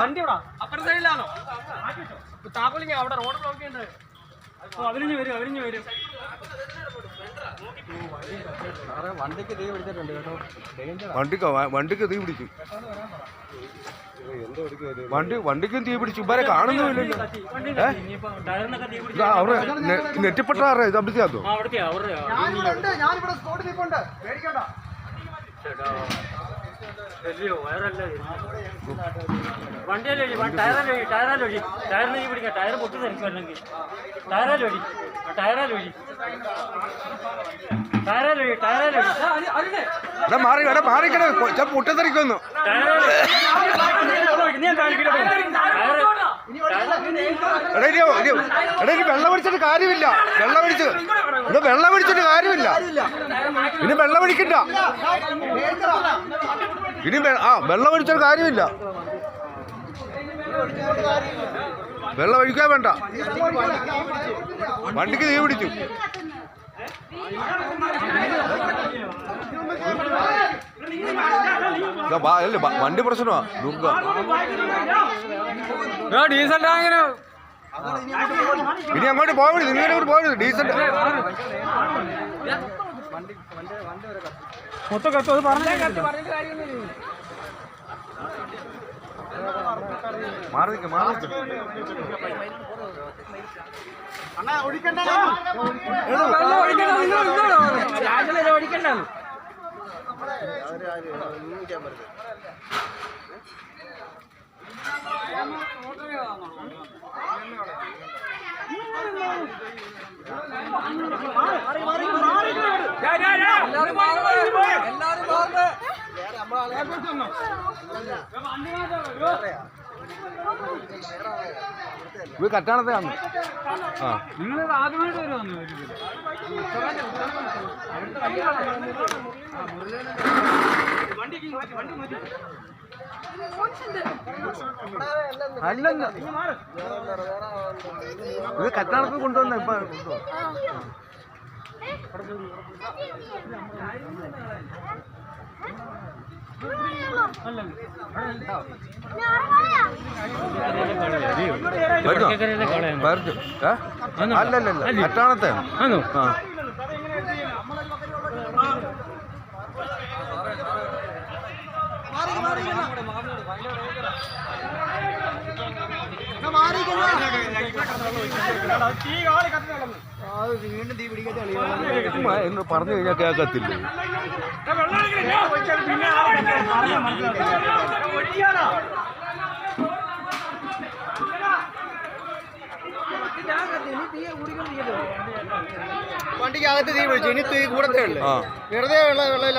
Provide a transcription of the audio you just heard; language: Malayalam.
വണ്ടി എവിടാ അപ്പുറത്തെ സൈഡിലാണോ? താക്കോലിങ്ങ അവിടെ റോഡ് ബ്ലോക്ക് ചെയ്യുന്നത് ഓ അവരിഞ്ഞ് വരും അവരിഞ്ഞ് വരും. വണ്ടിക്ക് തീ പിടിച്ചിട്ടുണ്ട് കേട്ടോ വണ്ടിക്ക് വണ്ടിക്ക് തീ പിടിച്ചു. വണ്ടി വണ്ടിക്കും തീ പിടിച്ചു. ഇവരെ കാണുന്നില്ലല്ലോ അവരെ നെറ്റിപ്പെട്ടാറേ ഇത് അവിടുത്തെ ഞാനിവിടെ സ്പോട്ടിൽ പേടിക്കണ്ട. അല്ലയോ വയറല്ല വണ്ടിയല്ലേ ടയറല്ലേ ഒഴി ടയറാലും ഒഴി. ടയറിന് തീ പിടിക്കാം ടയർ പൊട്ടി തെറിക്കും അല്ലെങ്കിൽ ടയറാലും ഒഴി. ടയറാലും ഒഴി ടയറാലും ഒഴി. ടയറാലും ഒഴി മാറി എടാ മാറിക്കട. പൊട്ടിത്തെറിക്കുന്നു. നീ ടയർ എടാ ഇനി എടാ ഇനി വെള്ളം പിടിച്ചിട്ട് കാര്യമില്ല. വെള്ളം പിടിച്ച് ഇവിടെ വെള്ളം പിടിച്ചിട്ട് കാര്യമില്ല. ഇനി വെള്ളം അടിക്കണ്ട ഇനി ആ വെള്ളം അടിച്ചിട്ട് കാര്യമില്ല. വെള്ളം ഒഴിക്കാൻ വേണ്ട. വണ്ടിക്ക് തീ പിടിച്ചു. അല്ലേ വണ്ടി പ്രശ്നമാ. ഡീസൽ ടാങ്കിന് ഇനി അങ്ങോട്ട് പോകരുത് ഇങ്ങനെ പോകരുത് ഡീസൽ മൊത്തം കത്ത് അത് പറഞ്ഞു മാറി മാറി. അണ്ണാ ഒഴിക്കണ്ട ഓടിക്കണ്ടോ ഇത് കറ്റാണത്തെയാണ് ആ. നിങ്ങൾ ആദ്യമായിട്ട് വരുവാന്ന് അല്ലെന്ന് ഇത് കറ്റാണത്ത് കൊണ്ടുവന്ന ഇപ്പൊ കൊണ്ടുവന്ന. അല്ലല്ലല്ല കറ്റാണത്തെയാണ് ആ മാറി മാറി എന്ന് പറഞ്ഞു കഴിഞ്ഞാൽ കേൾക്കത്തില്ല വണ്ടിക്ക് അകത്ത് തീ പിടിച്ചു. ഇനി തീ കൂടത്തേ ഉള്ളു. വെറുതെ ഉള്ള വെള്ളമില്ല